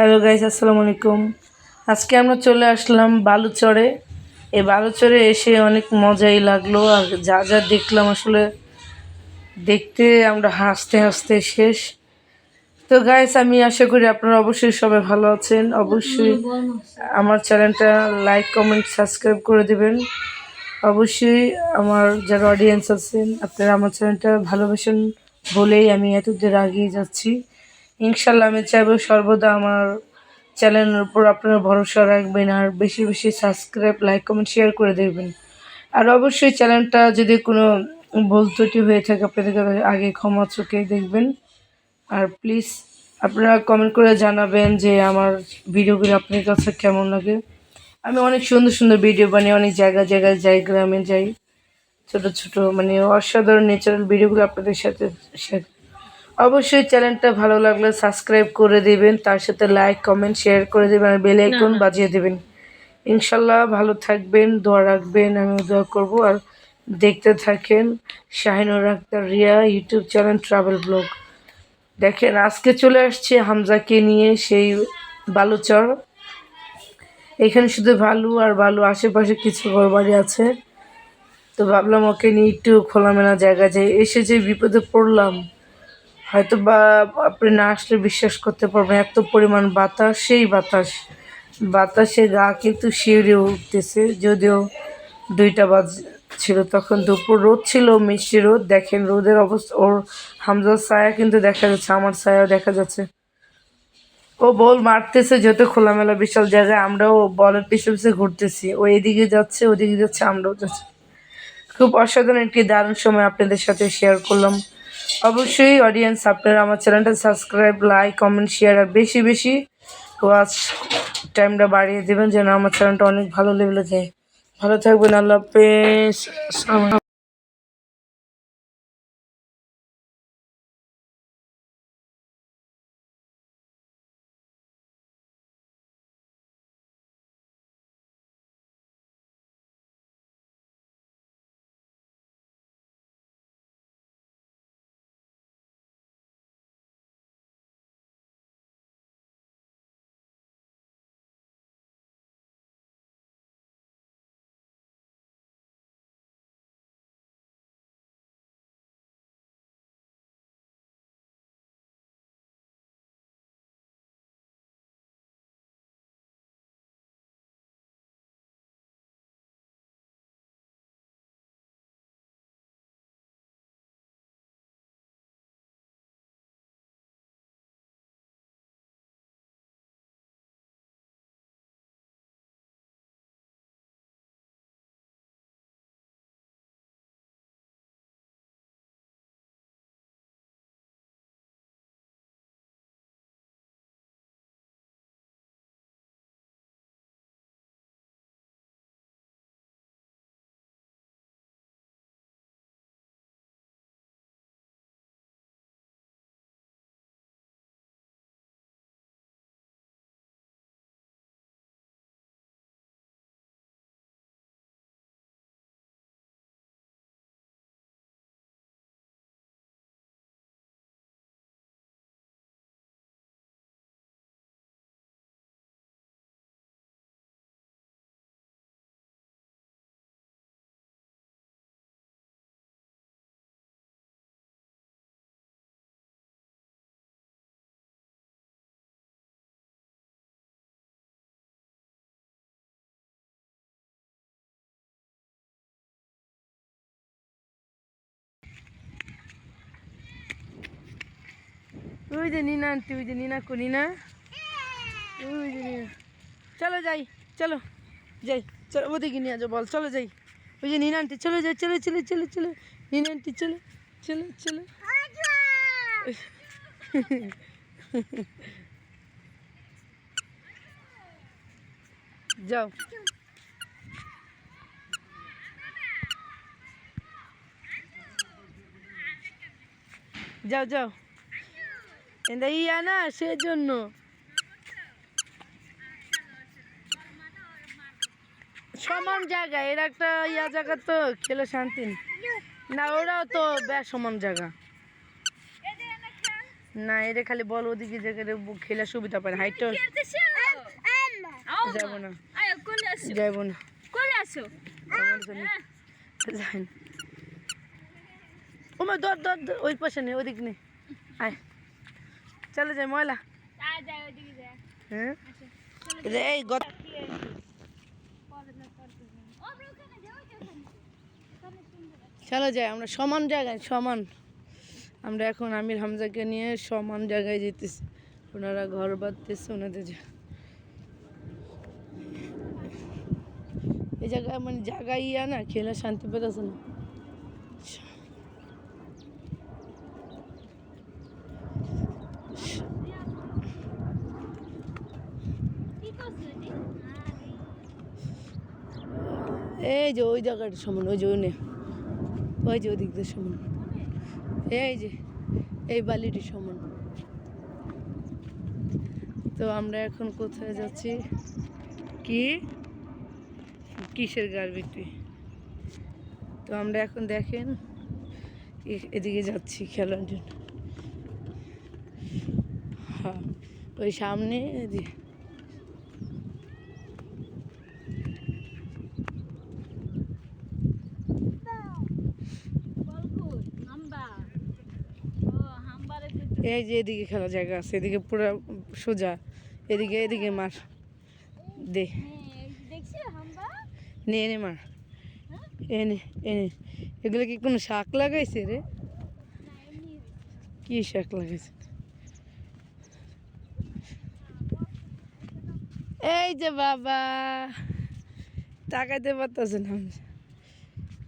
Hello guys, আসসালামু আলাইকুম। আজকে আমরা চলে আসলাম বালুচরে। এই বালুচরে এসে অনেক মজাই লাগল আর যা যা দেখলাম আসলে দেখতে আমরা হাসতে হাসতে শেষ। তো গাইস, আমি আশা করি আপনারা অবশ্যই সবাই ভালো আছেন। অবশ্যই আমার চ্যানেলটা লাইক, কমেন্ট, সাবস্ক্রাইব করে দেবেন। অবশ্যই আমার যারা অডিয়েন্স আছেন, আপনারা আমার চ্যানেলটা ভালোবাসেন বলেই আমি এতদূর এগিয়ে যাচ্ছি। ইনশাল্লাহ আমি চাইব সর্বদা আমার চ্যানেলের উপর আপনারা ভরসা রাখবেন আর বেশি বেশি সাবস্ক্রাইব, লাইক, কমেন্ট শেয়ার করে দেবেন। আর অবশ্যই চ্যানেলটা যদি কোনো ভুল ত্রুটি হয়ে থাকে, আপনাদের আগে ক্ষমা চোখে দেখবেন। আর প্লিজ আপনারা কমেন্ট করে জানাবেন যে আমার ভিডিওগুলো আপনার কাছে কেমন লাগে। আমি অনেক সুন্দর সুন্দর ভিডিও বানিয়ে, অনেক জায়গা, জায়গায় যাই, গ্রামে যাই। ছোট ছোট মানে অসাধারণ ন্যাচারাল ভিডিওগুলো আপনাদের সাথে শেয়ার অবশ্যই চ্যানেলটা ভালো লাগলে সাবস্ক্রাইব করে দিবেন তার সাথে লাইক কমেন্ট শেয়ার করে দেবেন আর বেল আইকন বাজিয়ে দেবেন। ইনশাল্লাহ ভালো থাকবেন দোয়া রাখবেন আমি দোয়া করব। আর দেখতে থাকেন Shahinur Akhtar Riya YouTube channel travel blog. দেখেন আজকে চলে আসছে হামজাকে নিয়ে সেই বালুচর। এখানে শুধু ভালু আর ভালু আশেপাশে কিছু ঘরবাড়ি আছে। তো ভাবলাম ওকে নিয়ে একটু খোলামেলা জায়গায় যাই এসে যে বিপদে পড়লাম। হয়তো বা আপনি না আসলে বিশ্বাস করতে পারবেন, এত পরিমাণ বাতাস, সেই বাতাস। বাতাসে গা কিন্তু শিউরে উঠতেছে, যদিও দুইটা বাজ ছিল তখন দুপুর রোদ ছিল, মিষ্টি রোদ। দেখেন রোদের অবস্থা, ওর হামজার ছায়া কিন্তু দেখা যাচ্ছে, আমার ছায়াও দেখা যাচ্ছে। ও বল মারতেছে যত খোলামেলা বিশাল জায়গায়, আমরাও বলের পিছু পিছু ঘুরতেছি। ও এদিকে যাচ্ছে, ওদিকে যাচ্ছে, আমরাও যাচ্ছি। খুব অসাধারণ একটি দারুণ সময় আপনাদের সাথে শেয়ার করলাম। অবশ্যই অডিয়েন্স আপনারা আমার চ্যানেলটা সাবস্ক্রাইব লাইক কমেন্ট শেয়ার আর বেশি বেশি ওয়াচ টাইমটা বাড়িয়ে দেবেন যেন আমার চ্যানেলটা অনেক ভালো লেভেলে যায়। ভালো থাকবেন, আল্লাহ হাফেজ। ওই যে নিনা আনটি, ওই যে নিনা কো, নিনা। ওই যে নিনা। চলো যাই চলো। যাই, চলো, ওদিকে নিয়ে যাও বল, চলো যাই। ওই যে নিনা আন্টি, চলো যাই, চলো চলো চলো চলো। নিনা আন্টি, চলো চলো চলো। যাও। যাও যাও। এটা ইয়া না সেজন্য। সমান জায়গা এর একটা ইয়া জায়গা তো খেলে শান্তি না ওরাও তো বেশ সমান জায়গা। না এটা খালি বল ওদিকে জায়গায় খেলার সুবিধা পায় হাইটটা যাব না। যাব না। জন্য যাই না। ও দর দর দর, ওই পাশে নেই ওদিক নেই আয়। চলে যাই ময়লা। হ্যাঁ? এই গত। চলো যাই আমরা সমান জায়গায় সমান। আমরা এখন আমির হামজাকে নিয়ে সমান জায়গায় যেতেছি। ওনারা ঘর বাঁধতেছে ওনাদের এই জায়গায় মানে জায়গায় ইয়া না খেলে শান্তি পেতেছে না কি করছ রে এই যে ওই জায়গাটা সমান, ওই যে ওই নে। ওই যে ওদিক দিয়ে সমান। এই যে, এই বালিটি সমান। তো আমরা এখন কোথায় যাচ্ছি? কি? কিসের গার্বিটি তো আমরা এখন দেখেন এদিকে যাচ্ছি খেলার জন্য। হ্যাঁ ওই সামনে, এদিকে। এই যে এদিকে খেলার জায়গা আছে, এদিকে পুরো সোজা, এদিকে এদিকে মার। দে। নে এনে মার। এনে এনে এগুলো কি কোনো শাক লাগাইছে রে? কি শাক লাগাইছে? এই যে বাবা, তাকাইতে পারতেছে না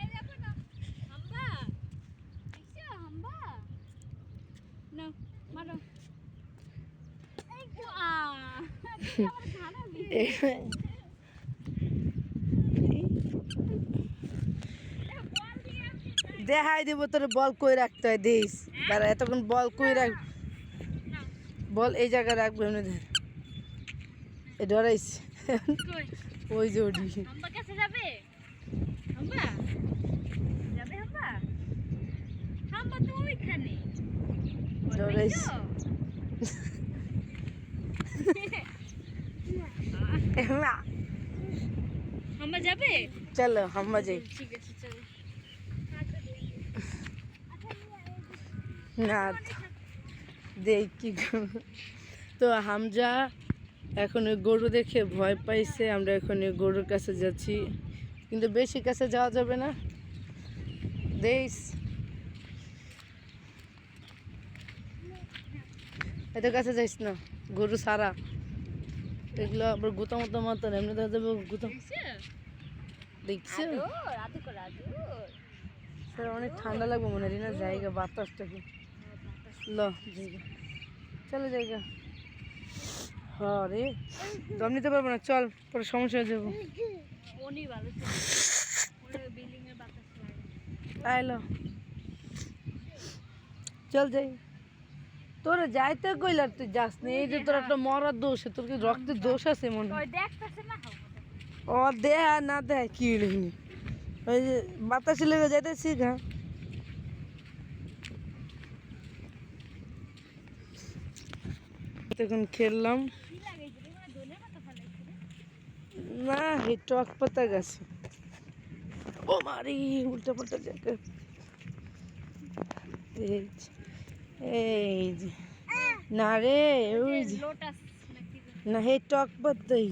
এই দেখো না হাম্বা দেখছ হাম্বা না মারো এই গো আ তুমি আমার খানা দিয়ে বল দিয়ে দেখাই দিব তোর বল কই রাখতে হয় দিস। দাঁড়া এতক্ষণ বল কই রাখ বল এই জায়গায় রাখবে এমনি ধর। এ ডরাইছে কই? ওই যে ওডি যাবে? হাম্বা যাবে হাম্বা হাম্বা তো ওইখানে বল ডরাইছে। পাইছো? হাম্বা যাবে চলো যাই। ঠিক আছে চলো। না দেখ। তো হামজা এখন গরু দেখে ভয় পাইছে আমরা এখন গরুর কাছে যাচ্ছি। কিন্তু বেশি কাছে যাওয়া যাবে না। দেশ এত কাছে যাইস না গরু সারা এগুলো আবার গুতা মতো মতো এমনি দেখা যাবে গুতা দেখছ? দেখছি আদর আদর করে আদর। স্যার অনেক ঠান্ডা লাগবে মনে হয় না জায়গা বাতাসটা কি ল জায়গা। চলো জায়গা। হ্যাঁ রে দম নিতে পারব না? চল পরে সমস্যা হয়ে যাব। আইলো চল যাই। তোর যাইতে কইলার তুই যাস না। এই যে তোর একটা মরার দোষ তোর কি রক্তের দোষ আছে মনে হয়? দেখতেছে না ও দেহ আর না দেয় কি হইল ওই যে বাতাসে লেগে যাইতেছি গা। তখন খেললাম। না এই টক পাতা গেছে। ও মারি উল্টা পাল্টা জায়গা এই যে, না রে ওই যে। না হে টক পাতাই।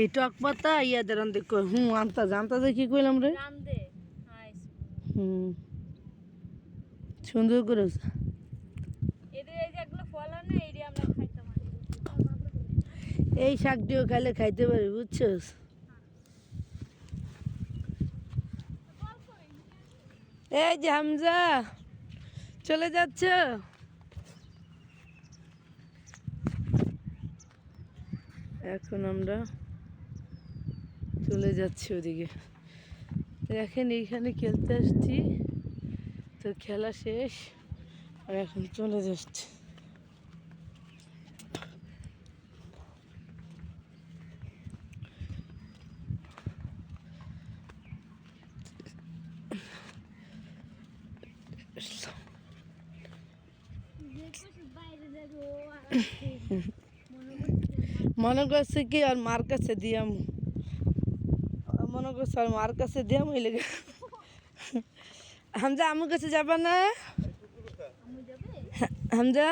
এই টক পাতা ইয়াদের আনতে হুম আনতা জানতা যে কি কইলাম রে? হুম সুন্দর করে এই শাকটিও খাইলে খাইতে পারি বুঝছস? এই যে হামজা চলে যাচ্ছ? এখন আমরা চলে যাচ্ছি ওদিকে। দেখেন এইখানে খেলতে আসছি। তো খেলা শেষ। আর এখন চলে যাচ্ছি। মনে করছে কি আর মার কাছে দিয়াম করছে মার কাছে দিয়াম ওই লেগে হামজা, আমার কাছে যাবা না? হামজা?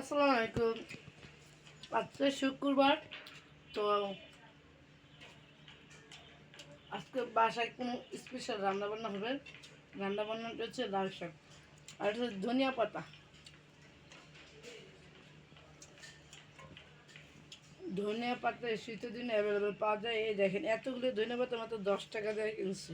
আসসালামু আলাইকুম। আজকে শুক্রবার, তো আজকে বাসায় কোনো স্পেশাল রান্না বান্না হবে? রান্না বান্নাটা হচ্ছে লাল শাক, আর হচ্ছে ধনিয়া পাতা। ধনিয়া পাতা শীতের দিনে অ্যাভেলেবেল পাওয়া যায়। এই দেখেন এতগুলো ধনিয়া পাতা মাত্র দশ টাকা দিয়ে কিনছি।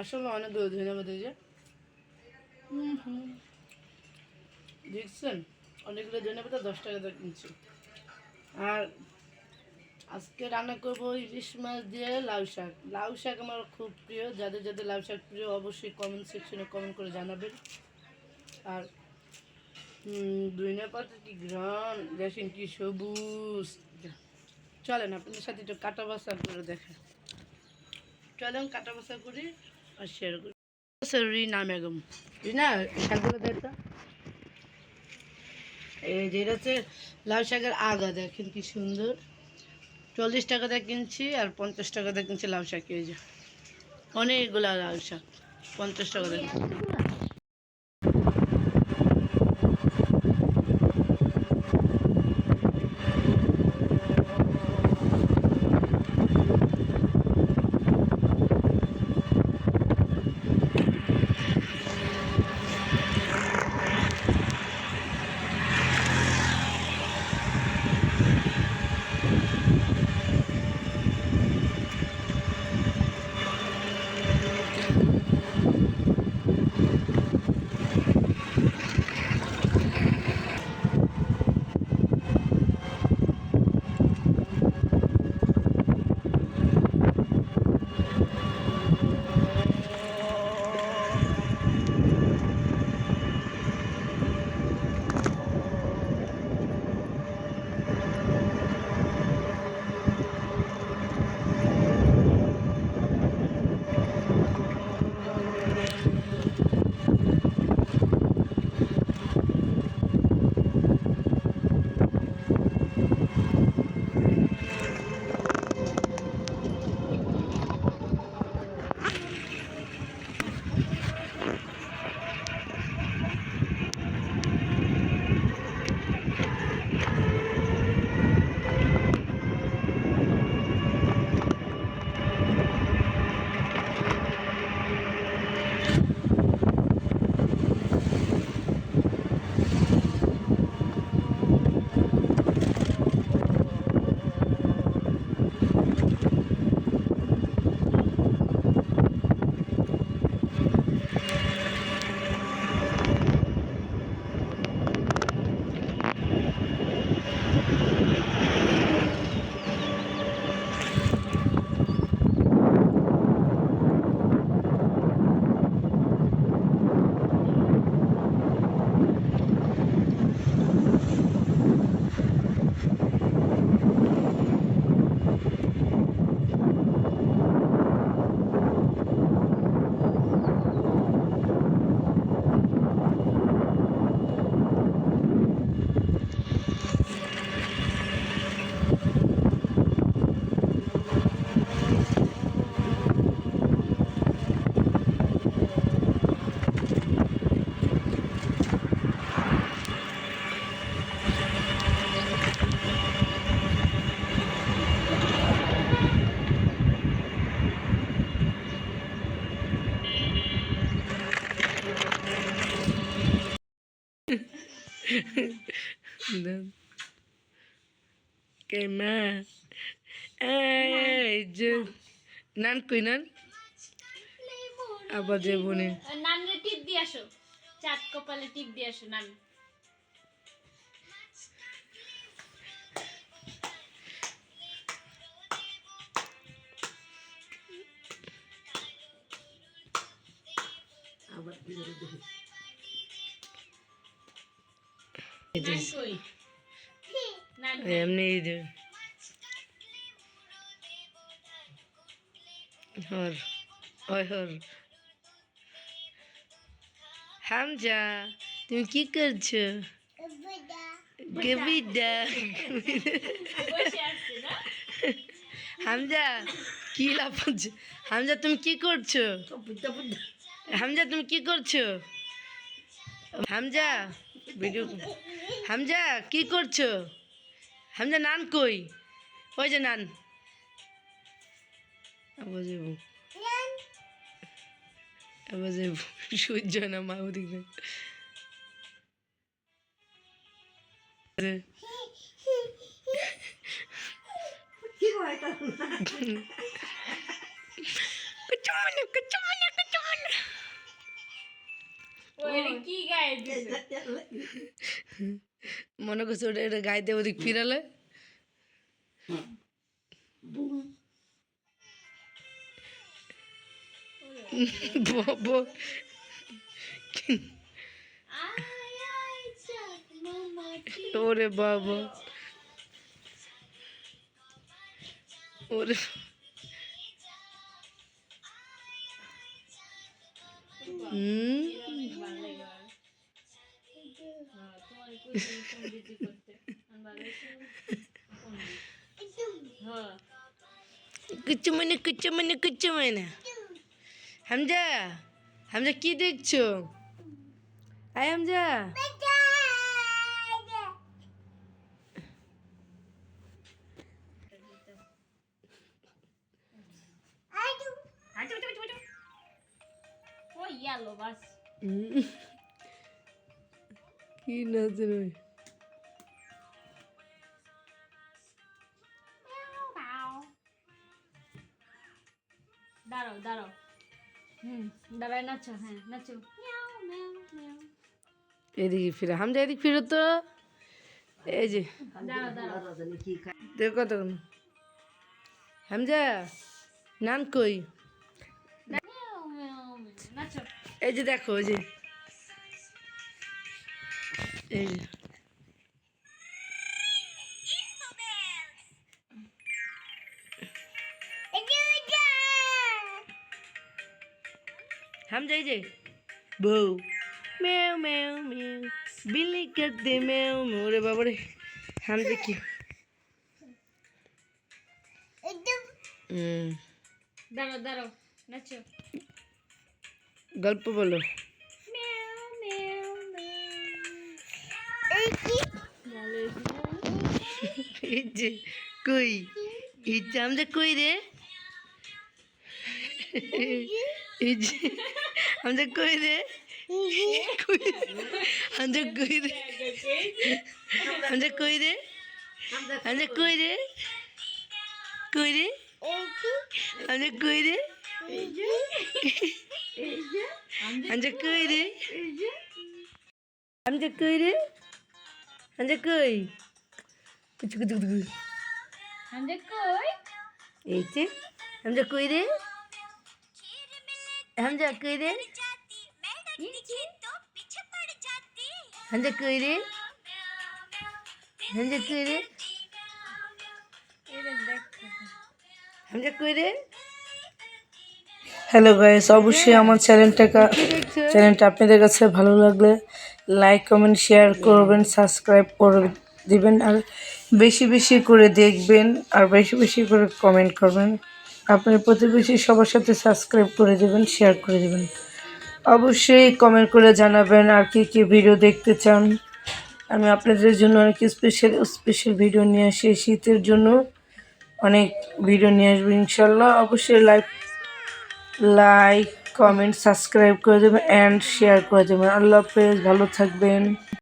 আসলে অনেকগুলো ধনিয়া পাতা যে। দেখছেন? অনেকগুলো ধনে পাতা দশ টাকা দিয়ে কিনছি। আর আজকে রান্না করব ইলিশ মাছ দিয়ে লাউ শাক। লাউ শাক আমার খুব প্রিয়। যাদের যাদের লাউ শাক প্রিয় অবশ্যই কমেন্ট সেকশনে কমেন্ট করে জানাবেন। আর ধনে পাতা কি গ্রান দেখেন কি সবুজ। চলেন, আপনাদের সাথে একটু কাটা বাসা করে দেখেন। চলেন, কাটা বাসা করি আর শেয়ার করি। রিনা বেগম। রিনা, শাকগুলো দেখতা এই যে এটা হচ্ছে লাউ শাকের আগা, দেখেন কি সুন্দর। চল্লিশ টাকা দিয়ে কিনছি আর পঞ্চাশ টাকা দিয়ে কিনছি লাউ শাক, এই যে। অনেকগুলা লাউ শাক, পঞ্চাশ টাকা কিনছি। কে মা এই যে নান কই নান আবার যে বনে নানরে টিপ দিয়ে আসো চাট কপালে টিপ দিয়ে আসো নান আবার এমনি হর ওই হর। হামজা তুমি কি করছ? গবিদা। হামজা কি লাফাচ্ছ? হামজা তুমি কি করছ? হামজা তুমি কি করছ? হামজা ভিডিও হামজা কি করছ? হামজা নান কই? ওই যে নান। আবার যাব আবার যাব সহ্য না মা ওদিকে কুচুমনে কি গায়ে দিছে মনে করছে ওটা এটা গাইতে ওদিক ফিরালে। ওরে বাবা। ওরে হুম কুচু মানে কুচু মানে কুচু মানে হামজা হামজা কি দেখছ আয় হামজা কি নাচে রে দাঁড়াও দাঁড়াও। হুম। দাঁড়ায় নাচো হ্যাঁ নাচো। এদিকে ফিরে হামজা এদিক ফিরো তো। এই যে। দেখো কতক্ষণ। হামজা নান কই? এই যে দেখো ওই যে। এই যে। এই যে। বউ। মেও মেও মেও। বিলি করতে মেও মেও। রে বাবারে। হামজা কি। হুম দাঁড়াও দাঁড়াও। নাচো। গল্প বলো। কই? এই আমরা কই রে? আমরা কই রে? আমরা কই রে? আমরা কই রে? আমরা কই রে? কই রে? আমরা কই রে? আমরা কই রে আমরা কই রে আমরা কই কুচু কুচু কুচু হামদে কই এই যে হামজা কই রে হামজা কই রে হামজা কই রে হামজা কই রে এটা দেখ হামজা কই রে হ্যালো গাইস, অবশ্যই আমার চ্যানেলটাকে চ্যানেলটা আপনাদের কাছে ভালো লাগলে লাইক, কমেন্ট, শেয়ার করবেন, সাবস্ক্রাইব করে দিবেন, আর বেশি বেশি করে দেখবেন, আর বেশি বেশি করে কমেন্ট করবেন। আপনার প্রতিবেশী সবার সাথে সাবস্ক্রাইব করে দেবেন শেয়ার করে দেবেন। অবশ্যই কমেন্ট করে জানাবেন আর কি কি ভিডিও দেখতে চান। আমি আপনাদের জন্য অনেক স্পেশাল স্পেশাল ভিডিও নিয়ে আসি। শীতের জন্য অনেক ভিডিও নিয়ে আসব, ইনশাল্লাহ। অবশ্যই লাইক লাইক কমেন্ট সাবস্ক্রাইব করে দেবেন অ্যান্ড শেয়ার করে দেবেন। আল্লাহ হাফেজ ভালো থাকবেন।